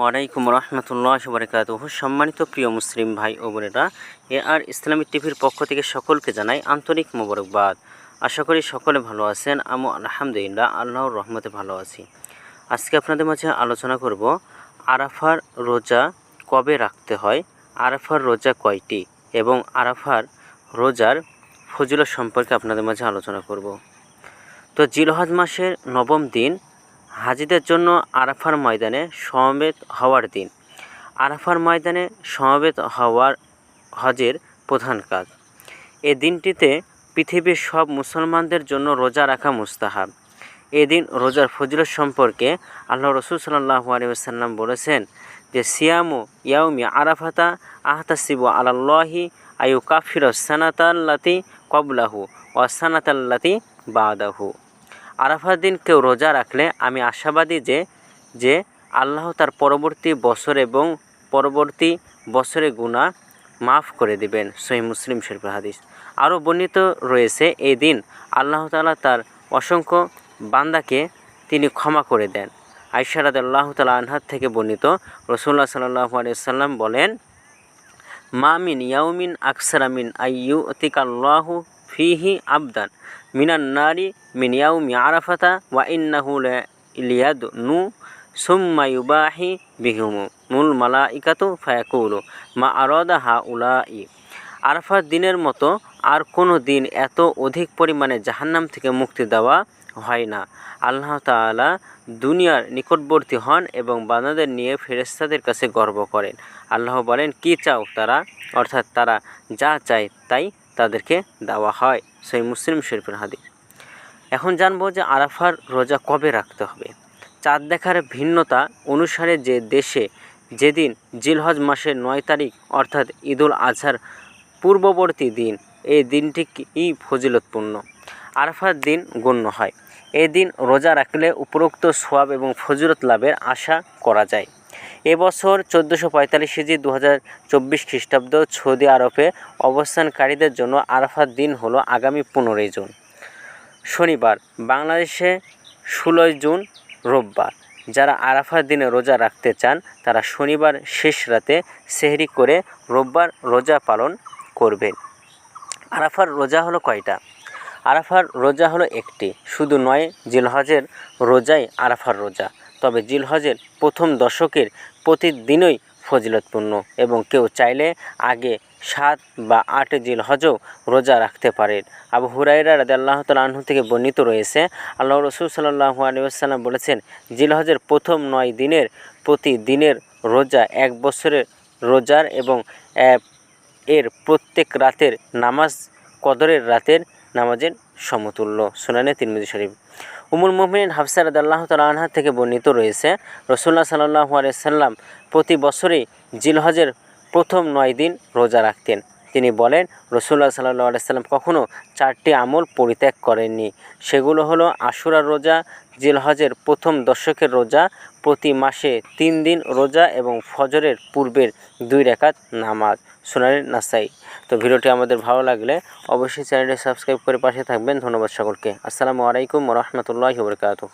ওয়ালাইকুম রহমতুল্লাহ বরকাত সম্মানিত প্রিয় মুসলিম ভাই ও বোনেরা, এ আর ইসলামিক টিভির পক্ষ থেকে সকলকে জানাই আন্তরিক মোবারকবাদ। আশা করি সকলে ভালো আছেন আমি আলহামদুলিল্লাহ, আল্লাহর রহমতে ভালো আছি। আজকে আপনাদের মাঝে আলোচনা করব, আরাফার রোজা কবে রাখতে হয়, আরাফার রোজা কয়টি, এবং আরাফার রোজার ফজিলত সম্পর্কে আপনাদের মাঝে আলোচনা করব। তো জিলহজ মাসের নবম দিন হাজিদের জন্য আরাফার ময়দানে সমবেত হওয়ার দিন। আরাফার ময়দানে সমবেত হওয়ার হজের প্রধান কাজ। এ দিনটিতে পৃথিবীর সব মুসলমানদের জন্য রোজা রাখা মুস্তাহাব। এদিন রোজার ফজিলত সম্পর্কে আল্লাহ রসুল সাল্লাহ আলিয়াল্লাম বলেছেন যে, সিয়ামু ইয়াউমি আরাফাতা আহতাসিবু আলাল্লাহি আয়ু কাফির সানাতাল্লাতি কবলাহু ও সানাতাল্লাতি বাদাহু। আরাফার দিন কেউ রোজা রাখলে আমি আশাবাদী যে যে আল্লাহ তার পরবর্তী বছর এবং পরবর্তী বছরে গুণা মাফ করে দিবেন। সহি মুসলিম শরীফ হাদিস। আরও বর্ণিত রয়েছে, এই দিন আল্লাহ তালা তার অসংখ্য বান্দাকে তিনি ক্ষমা করে দেন। আইসারাদ আল্লাহ তালা আনহার থেকে বর্ণিত রসুল্লাহ সাল্লাহ আলিয়াল্লাম বলেন মামিন ইয়াউমিন আকসারামিন আইয়ু অতিকাল্লাহু ফিহি আবদান মিনান নারী মিন ইয়াউমি আরাফাতা ওয়া ইন্নাহু ইলিয়াদ নু সুম্মা ইউবাহি বিহুমু মুল মালাইকাতু ফায়াকুলু মা আরদা হা উলাই আরাফার দিনের মতো আর কোনো দিন এত অধিক পরিমাণে জাহান্নাম থেকে মুক্তি দেওয়া হয় না। আল্লাহ তাআলা দুনিয়ার নিকটবর্তী হন এবং বান্দাদের নিয়ে ফেরেস্তাদের কাছে গর্ব করেন। আল্লাহ বলেন, কি চাও তারা? অর্থাৎ তারা যা চায় তাই তাদেরকে দেওয়া হয় সেই মুসলিম শরীফের হাদিস। এখন জানব যে আরাফার রোজা কবে রাখতে হবে। চাঁদ দেখার ভিন্নতা অনুসারে যে দেশে যেদিন জিলহজ মাসের নয় তারিখ অর্থাৎ ঈদুল আজহার পূর্ববর্তী দিন, এই দিনটি কি ফজিলতপূর্ণ? আরাফার দিন গণ্য হয়। এই দিন রোজা রাখলে উপরোক্ত সোয়াব এবং ফজিলত লাভের আশা করা যায়। এবছর চোদ্দোশো পঁয়তাল্লিশ কেজি দু হাজার চব্বিশ খ্রিস্টাব্দ সৌদি আরবে অবস্থানকারীদের জন্য আরাফার দিন হলো আগামী পনেরোই জুন। শনিবার, বাংলাদেশে ষোলোই জুন রোববার। যারা আরাফার দিনে রোজা রাখতে চান, তারা শনিবার শেষ রাতে সেহরি করে রোববার রোজা পালন করবেন। আরাফার রোজা হলো কয়টা? আরাফার রোজা হলো একটি। শুধু নয়, জিলহজের রোজাই আরাফার রোজা। তবে জিলহজের প্রথম দশকের প্রতিদিনই ফজিলতপূর্ণ এবং কেউ চাইলে আগে সাত বা আট জিলহজও রোজা রাখতে পারেন। আবু হুরাইরা রাদে আল্লাহ তালাহু থেকে বর্ণিত রয়েছে আল্লাহ রসুল সাল্লাহু আলিয়াল্লাম বলেছেন, জিলহজের প্রথম নয় দিনের প্রতি দিনের রোজা এক বছরের রোজার এবং এর প্রত্যেক রাতের নামাজ কদরের রাতের নামাজের সমতুল্য। সোনানে তিরমিজি শরীফ। উমুল মোহমিন হাফসার আল্লাহ তালাহা থেকে বর্ণিত রয়েছে রসুল্লাহ সাল্লাহ আলিয়া সাল্লাম প্রতি বছরই জিলহজের প্রথম নয় দিন রোজা রাখতেন। তিনি বলেন, রসুল্লাহ সাল্লাহ আলাইসাল্লাম কখনও চারটি আমল পরিত্যাগ করেননি। সেগুলো হলো আশুরার রোজা, জিলহজের প্রথম দশকের রোজা, প্রতি মাসে তিন দিন রোজা এবং ফজরের পূর্বের দুই রেখাত নামাজ। সোনারের নাসাই। তো ভিডিওটি আমাদের ভালো লাগলে অবশ্যই চ্যানেলটি সাবস্ক্রাইব করে পাশে থাকবেন। ধন্যবাদ সকলকে। আসসালামু আলাইকুম রহমতুল্লাহ বরকাতহ।